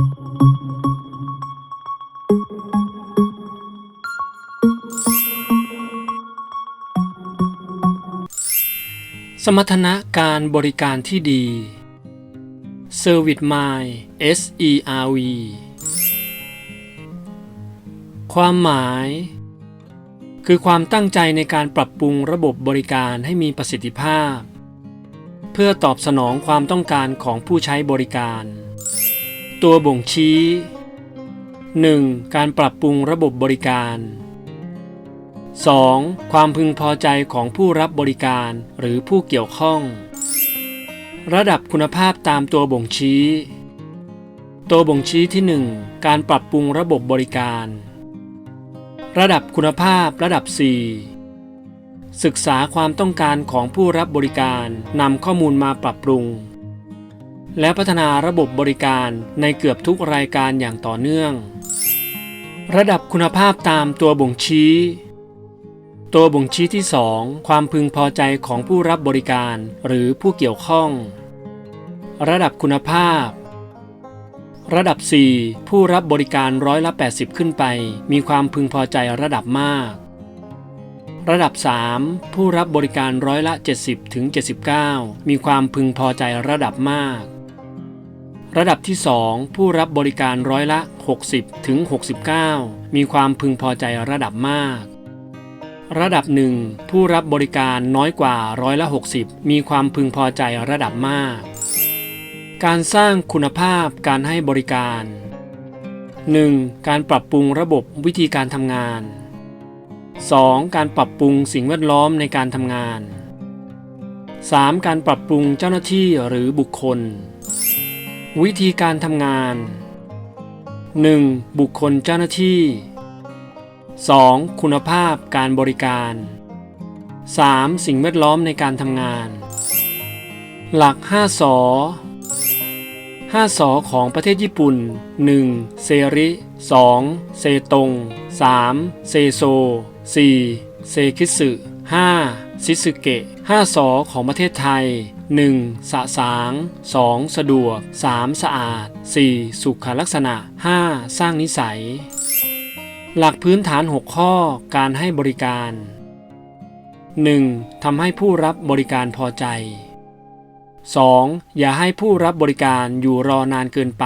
สมรรถนะการบริการที่ดี Service Mind S E R V ความหมาย คือความตั้งใจในการปรับปรุงระบบบริการให้มีประสิทธิภาพ เพื่อตอบสนองความต้องการของผู้ใช้บริการ ตัวบ่งชี้ 1. การปรับปรุงระบบบริการ 2. ความพึงพอใจของผู้รับบริการหรือผู้เกี่ยวข้อง ระดับคุณภาพตามตัวบ่งชี้ ตัวบ่งชี้ที่ 1 การปรับปรุงระบบบริการ ระดับคุณภาพระดับ 4 ศึกษาความต้องการของผู้รับบริการนำข้อมูลมาปรับปรุง และพัฒนาระบบบริการในเกือบทุกรายการอย่างต่อเนื่อง ระดับคุณภาพตามตัวบ่งชี้ ตัวบ่งชี้ที่ 2 ความพึงพอใจของผู้รับบริการหรือผู้เกี่ยวข้อง ระดับคุณภาพ ระดับ 4 ผู้รับบริการร้อยละ 80 ขึ้นไป มีความพึงพอใจระดับมากระดับ 3 ผู้รับบริการร้อยละ 70ถึง79 มีความพึงพอใจระดับมาก ระดับที่ 2 ผู้รับบริการร้อยละ 60ถึง69 มีความพึงพอใจระดับมาก ระดับหนึ่งผู้รับบริการน้อยกว่าร้อยละ 60 มีความพึงพอใจระดับมาก การสร้างคุณภาพการให้บริการ 1. การปรับปรุงระบบวิธีการทำงาน 2. การปรับปรุงสิ่งแวดล้อมในการทำงาน 3. การปรับปรุงเจ้าหน้าที่หรือบุคคล วิธีการทำงาน 1. บุคคลเจ้าหน้าที่ 2. คุณภาพการบริการ 3. สิ่งแวดล้อมในการทำงาน หลัก 5สอ5สอของประเทศญี่ปุ่น 1. เซริ 2. เซตง 3. เซโซ 4. เซคิสึ 5. ซิสึเกะ5สอของประเทศไทย 1. สะสาง 2. สะดวก 3. สะอาด 4. สุขลักษณะ 5. สร้างนิสัย หลักพื้นฐาน 6 ข้อการให้บริการ 1. ทำให้ผู้รับบริการพอใจ 2. อย่าให้ผู้รับบริการอยู่รอนานเกินไป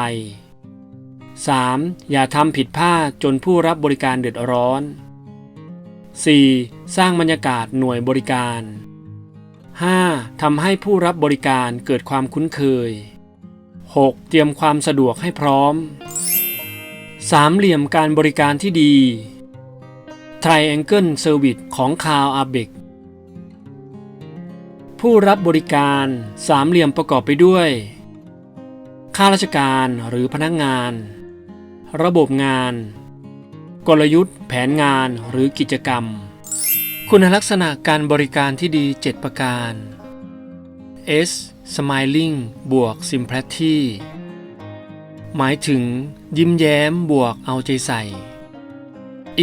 3. อย่าทำผิดพลาดจนผู้รับบริการเดือดร้อน 4. สร้างบรรยากาศหน่วยบริการ 5. ทำให้ผู้รับบริการเกิดความคุ้นเคย 6. เตรียมความสะดวกให้พร้อม สามเหลี่ยมการบริการที่ดี Triangle Service ของคาวอาเบกผู้รับบริการสามเหลี่ยมประกอบไปด้วย ข้าราชการหรือพนักงงาน ระบบงาน กลยุทธ์ แผนงานหรือกิจกรรม คุณลักษณะการบริการที่ดี 7 ประการ S Smiling บวก Sympathy หมายถึง ยิ้มแย้มบวกเอาใจใส่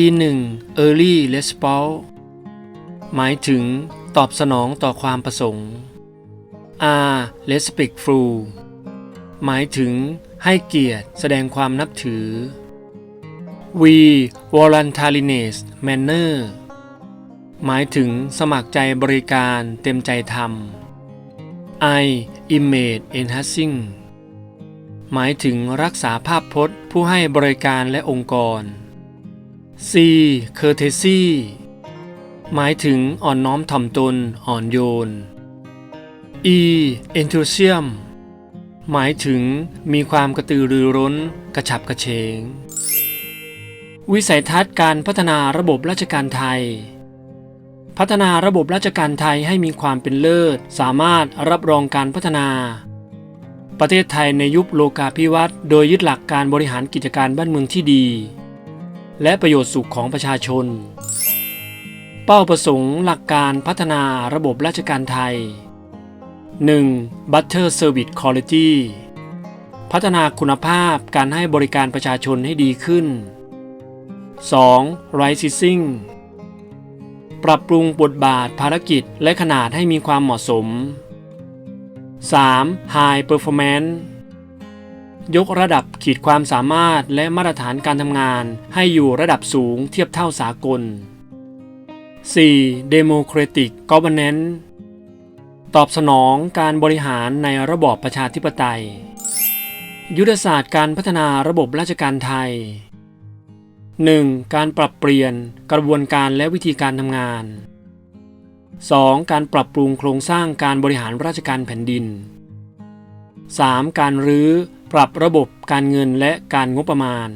E1 Early Response หมายถึงตอบสนองต่อความประสงค์ R Respectful หมายถึงให้เกียรติแสดงความนับถือ V Voluntariness Manner หมายถึงสมัครใจบริการเต็มใจทำ I Image Enhancing หมายถึงรักษาภาพพจน์ ผู้ให้บริการและองค์กร C courtesy หมายถึงอ่อนน้อมถ่อมตนอ่อนโยน E enthusiasm หมายถึงมีความกระตือรือร้น กระฉับกระเฉง วิสัยทัศน์การพัฒนาระบบราชการไทย พัฒนาระบบราชการไทยให้มีความเป็นเลิศ สามารถรับรองการพัฒนา ประเทศไทยในยุคโลกาภิวัตน์โดยยึดหลักการบริหารกิจการบ้านเมืองที่ดี และประโยชน์สุขของประชาชน เป้าประสงค์หลักการพัฒนาระบบราชการไทย 1. Butter Service Quality พัฒนาคุณภาพการให้บริการประชาชนให้ดีขึ้น 2. Rising ปรับปรุงบทบาทภารกิจและขนาดให้มีความเหมาะสม 3. High Performance ยกระดับขีดความสามารถและมาตรฐานการทำงานให้อยู่ระดับสูงเทียบเท่าสากล 4. Democratic Governance ตอบสนองการบริหารในระบอบประชาธิปไตย ยุทธศาสตร์การพัฒนาระบบราชการไทย 1. การปรับเปลี่ยนกระบวนการและวิธีการทำงาน 2. การปรับปรุงโครงสร้างการบริหารราชการแผ่นดิน 3. การรื้อ ปรับระบบการเงินและการงบประมาณ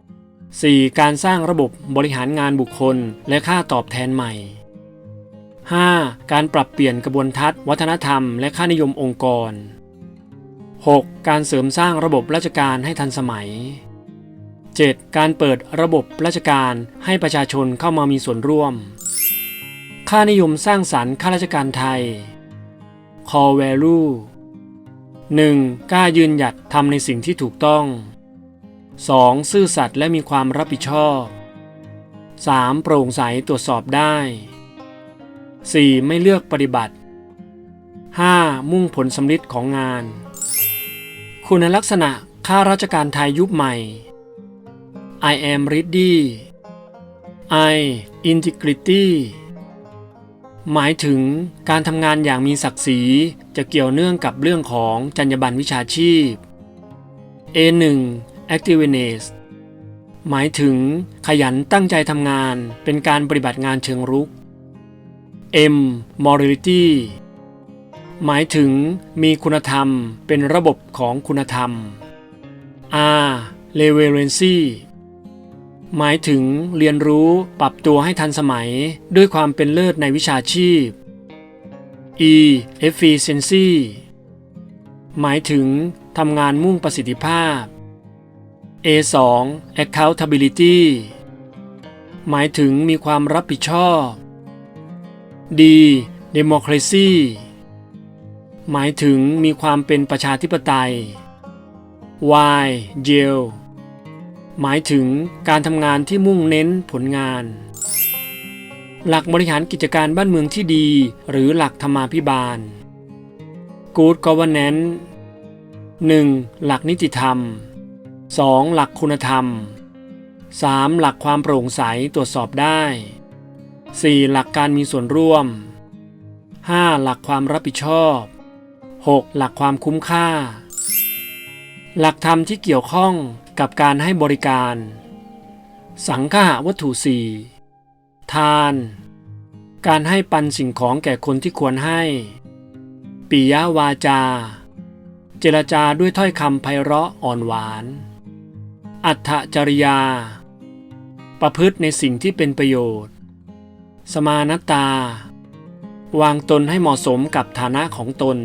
4. การสร้างระบบบริหารงานบุคคลและค่าตอบแทนใหม่ 5. การปรับเปลี่ยนกระบวนทัศน์ วัฒนธรรม และค่านิยมองค์กร 6. การเสริมสร้างระบบราชการให้ทันสมัย 7. การเปิดระบบราชการให้ประชาชนเข้ามามีส่วนร่วม ค่านิยมสร้างสรรค์ข้าราชการไทย core value 1. กล้ายืนหยัดทำในสิ่งที่ถูกต้อง 2. ซื่อสัตย์และมีความรับผิดชอบ 3. โปร่งใสตรวจสอบได้ 4. ไม่เลือกปฏิบัติ 5. มุ่งผลสำลิดของงาน คุณลักษณะข้าราชการไทยยุคใหม่ I am ready I integrity หมายถึงการทำงานอย่างมีศักดิ์ศรีจะเกี่ยวเนื่องกับเรื่องของจรรยาบรรณวิชาชีพ A1 activeness หมายถึงขยันตั้งใจทำงานเป็นการปฏิบัติงานเชิงรุก M morality หมายถึงมีคุณธรรมเป็นระบบของคุณธรรม R relevancy หมายถึงเรียนรู้ปรับตัวให้ทันสมัย ด้วยความเป็นเลิศในวิชาชีพ E efficiency หมายถึงทำงานมุ่งประสิทธิภาพ A2 accountability หมายถึงมีความรับผิดชอบ D democracy หมายถึงมีความเป็นประชาธิปไตย Y jail หมายถึงการทำงานที่มุ่งเน้นผลงาน หลักบริหารกิจการบ้านเมืองที่ดี หรือหลักธรรมาภิบาล Good Governance 1. หลักนิติธรรม 2. หลักคุณธรรม 3. หลักความโปร่งใสตรวจสอบได้ 4. หลักการมีส่วนร่วม 5. หลักความรับผิดชอบ 6. หลักความคุ้มค่า หลักธรรมที่เกี่ยวข้อง กับการให้บริการ สังฆะวัตถุสี่ทาน การให้ปันสิ่งของแก่คนที่ควรให้ ปิยวาจา เจรจาด้วยถ้อยคำไพเราะอ่อนหวาน อัตจริยา ประพฤติในสิ่งที่เป็นประโยชน์ สมานตา วางตนให้เหมาะสมกับฐานะของตน